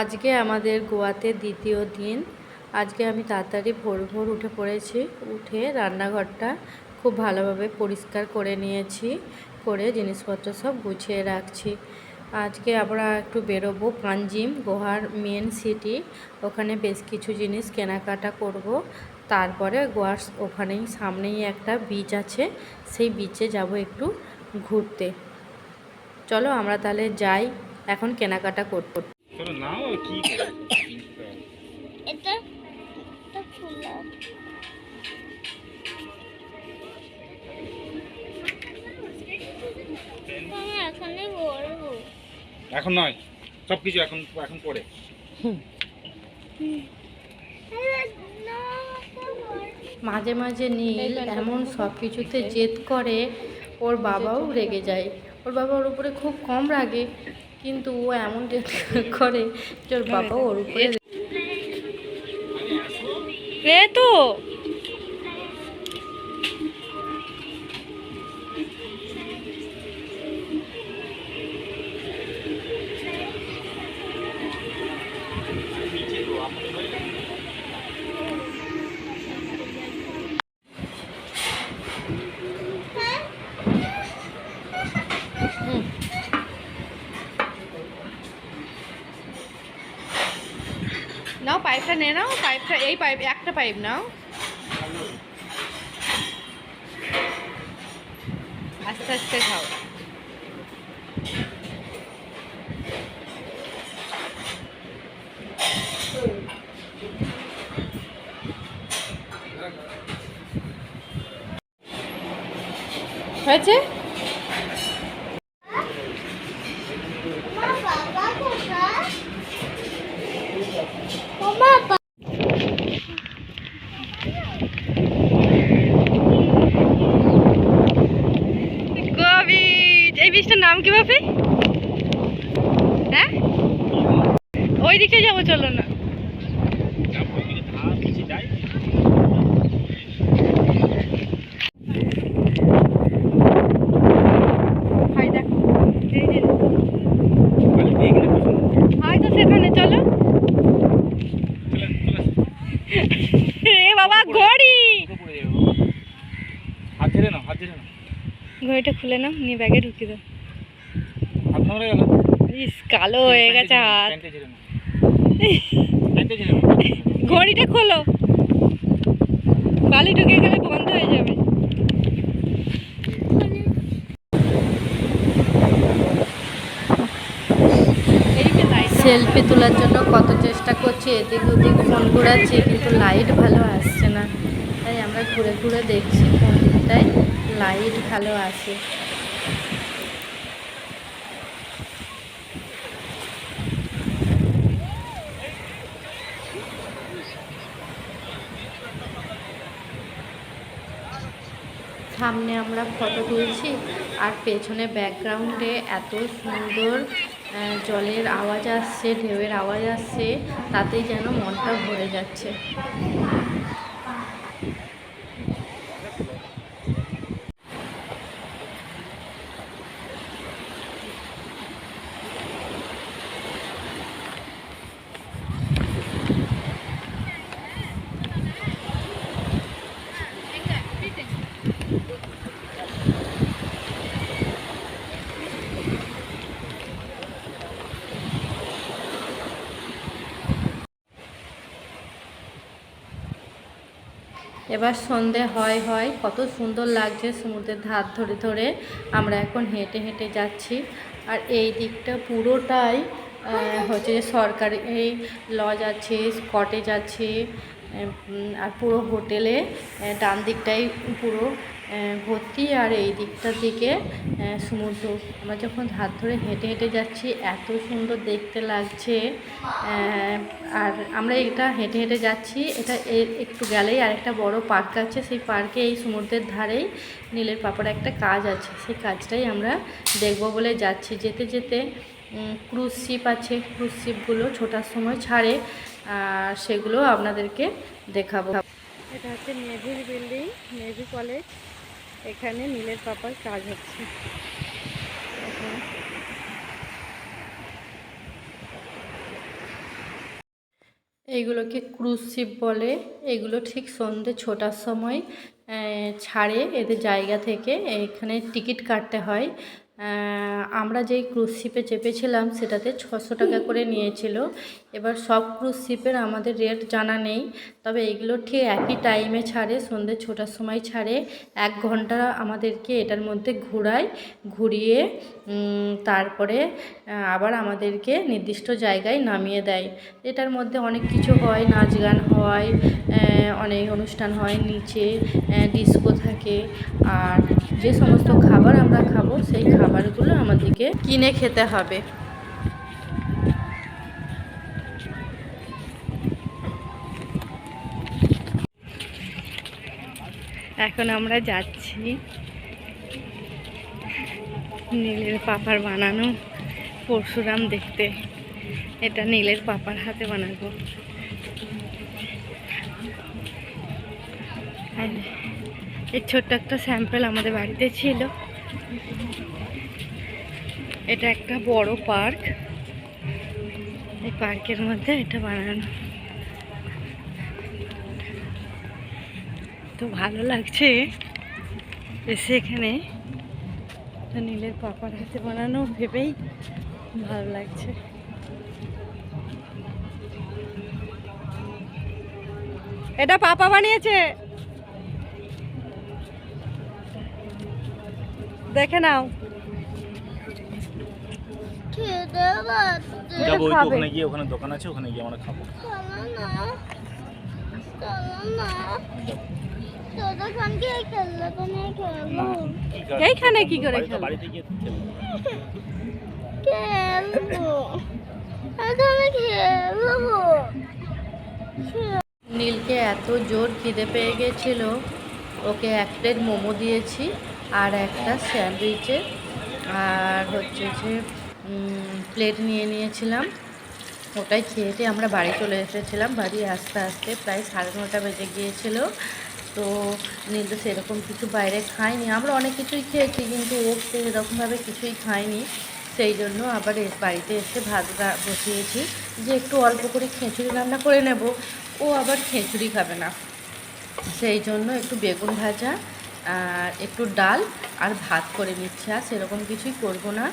আজকে আমাদের গোয়াতে দ্বিতীয় দিন। আজকে আমি তাড়াতাড়ি ভোর ভোর উঠে পড়েছি। উঠে রান্নাঘরটা খুব ভালোভাবে পরিষ্কার করে নিয়েছি, করে জিনিসপত্র সব গুছিয়ে রাখছি। আজকে আমরা একটু বেরোবো পাঞ্জিম গোয়ার মেন সিটি। ওখানে বেশ কিছু জিনিস কেনাকাটা করব। তারপরে গোয়ার ওখানেই সামনেই একটা বিচ আছে। সেই বিচে যাব একটু ঘুরতে। চলো আমরা তাহলে যাই, এখন কেনাকাটা করতে। চলো নাও কি এটা এটা ফুলা। আমি এখানে বলব। এখন নয়। সব কিছু এখন এখন পরে মাঝে মাঝে নীল এমন সব কিছুতে জেদ করে ওর বাবাও রেগে যায়। ওর বাবা ওর উপরে খুব কম রাগে। কিন্তু ও এমন করে তোর বাবা ওর উপরে এ তো পাইপটা নে নাও পাইপটা এই পাইপ একটা পাইপ নাও। আস্তে আস্তে খাও। হয়েছে বাবা কোথায় মামা গোয়া বীজ এই বীজটার নাম কি বাপি হ্যাঁ ওই দিকে যাব চলো না। সেখানে চলো। এ বাবা ঘড়ি। হাত ঝেড়ে নাও হাত নাও ঘড়িটা খুলে নাও নিয়ে ব্যাগে ঢুকিয়ে দাও। হাত নড়ে গেল ইস কালো হয়ে গেছে হাত। ঘড়িটা খোলো। বালি ঢুকে গেলে বন্ধ হয়ে যাবে। সেলফি তোলার জন্য কত চেষ্টা করছি, এদিক ওদিক ফোন ঘোরাচ্ছি, কিন্তু লাইট ভালো আসছে না। তাই আমরা ঘুরে ঘুরে দেখছি কোন দিকটায় লাইট ভালো আসে সামনে আমরা ফটো তুলছি আর পেছনে ব্যাকগ্রাউন্ডে এত সুন্দর জলের আওয়াজ আসছে, ঢেউয়ের আওয়াজ আসছে, তাতেই যেন মনটা ভরে যাচ্ছে। এবার সন্ধে হয় হয়, কত সুন্দর লাগছে সমুদ্রের ধার ধরে ধরে। আমরা এখন হেঁটে হেঁটে যাচ্ছি। আর এই দিকটা পুরোটাই হচ্ছে সরকারি এই লজ আছে কটেজ আছে আর পুরো হোটেলে ডান দিকটাই পুরো ভর্তি আর এই দিকটার দিকে সমুদ্র। আমরা যখন হাত ধরে হেঁটে হেঁটে যাচ্ছি, এত সুন্দর দেখতে লাগছে আর আমরা এটা হেঁটে হেঁটে যাচ্ছি, এটা একটু গেলেই আরেকটা বড় পার্ক আছে, সেই পার্কে এই সমুদ্রের ধারেই নীলের পাপার একটা কাজ আছে, সেই কাজটাই আমরা দেখব বলে যাচ্ছি। যেতে যেতে ক্রুজ শিপ আছে ক্রুজ শিপগুলো ছোটার সময় ছাড়ে আর সেগুলো আপনাদেরকে দেখাবো। এটা হচ্ছে নেভির বিল্ডিং নেভি কলেজ এখানে নীলের পাপার কাজ হচ্ছে। এইগুলোকে ক্রুজ শিপ বলে। এগুলো ঠিক সন্ধে ছটার সময় ছাড়ে। এদের জায়গা থেকে এখানে টিকিট কাটতে হয়। আমরা যেই ক্রুজ শিপে চেপেছিলাম, সেটাতে ছশো টাকা করে নিয়েছিল। এবার সব ক্রুজ শিপের আমাদের রেট জানা নেই। তবে এগুলো ঠিক একই টাইমে ছাড়ে, সন্ধে ছটার সময় ছাড়ে। এক ঘণ্টা আমাদেরকে এটার মধ্যে ঘোরায়, ঘুরিয়ে তারপরে আবার আমাদেরকে নির্দিষ্ট জায়গায় নামিয়ে দেয়। এটার মধ্যে অনেক কিছু হয় নাচ গান হয় অনেক অনুষ্ঠান হয়, নিচে ডিস্কো থাকে, আর যে সমস্ত খাবার আমরা খাব, সেই খাবারগুলো আমাদেরকে কিনে খেতে হবে। এখন আমরা যাচ্ছি নীলের পাপার বানানো পরশুরাম দেখতে। এটা নীলের পাপার হাতে বানাবো। এই ছোট্ট একটা স্যাম্পল আমাদের বাড়িতে ছিল। এটা একটা বড় পার্ক। এই পার্কের মধ্যে এটা বানানো। তো ভালো লাগছে। এসে এখানে নীলের পাপার হাতে বানানো, ভেবেই ভালো লাগছে। এটা পাপা বানিয়েছে! দেখে নাও। খেতে যাব ওই ওখানে গিয়ে ওখানে দোকান আছে ওখানে গিয়ে আমরা খাব। এইখানে কি করে বাড়িতে- গিয়ে খেলব। নীলকে এত জোর খিদে পেয়ে গেছিল ওকে এক প্লেট মোমো দিয়েছি। আর একটা স্যান্ডউইচে, আর হচ্ছে যে প্লেট নিয়ে নিয়েছিলাম। ওটাই খেয়েতে আমরা বাড়ি চলে এসেছিলাম। বাড়ি আস্তে আস্তে প্রায় সাড়ে নটা বেজে গিয়েছিল। তো নীল তো সেরকম কিছু বাইরে খাইনি আমরা অনেক কিছুই খেয়েছি, কিন্তু ও সেরকমভাবে কিছুই খায়নি। সেই জন্য আবার বাড়িতে এসে ভাত বসিয়েছি। যে একটু অল্প করে খিচুড়ি রান্না করে নেব। ও আবার খিচুড়ি খাবে না। সেই জন্য একটু বেগুন ভাজা একটু ডাল আর ভাত করে নিচ্ছি। আর সেরকম কিছুই করব না।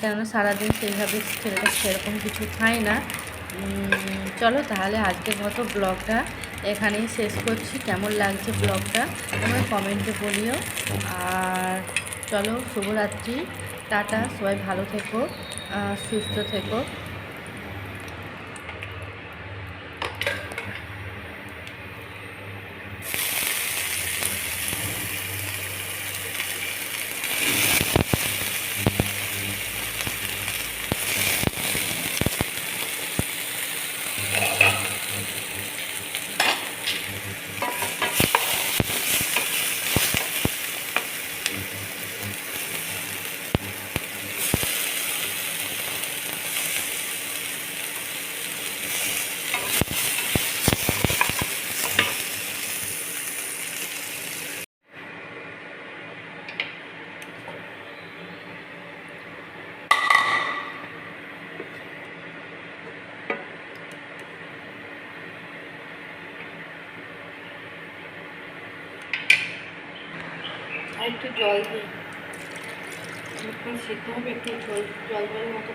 কেননা সারাদিন সেইভাবে ছেলেটা সেরকম কিছু খায় না। চলো তাহলে আজকের মতো ব্লগটা এখানেই শেষ করছি। কেমন লাগছে ব্লগটা তোমরা কমেন্টে বলিও। আর চলো, শুভরাত্রি। টাটা। সবাই ভালো থেকো সুস্থ থেকো। একটু জল দিই যখন সিদ্ধ হবে একটু জল জল জলের মতো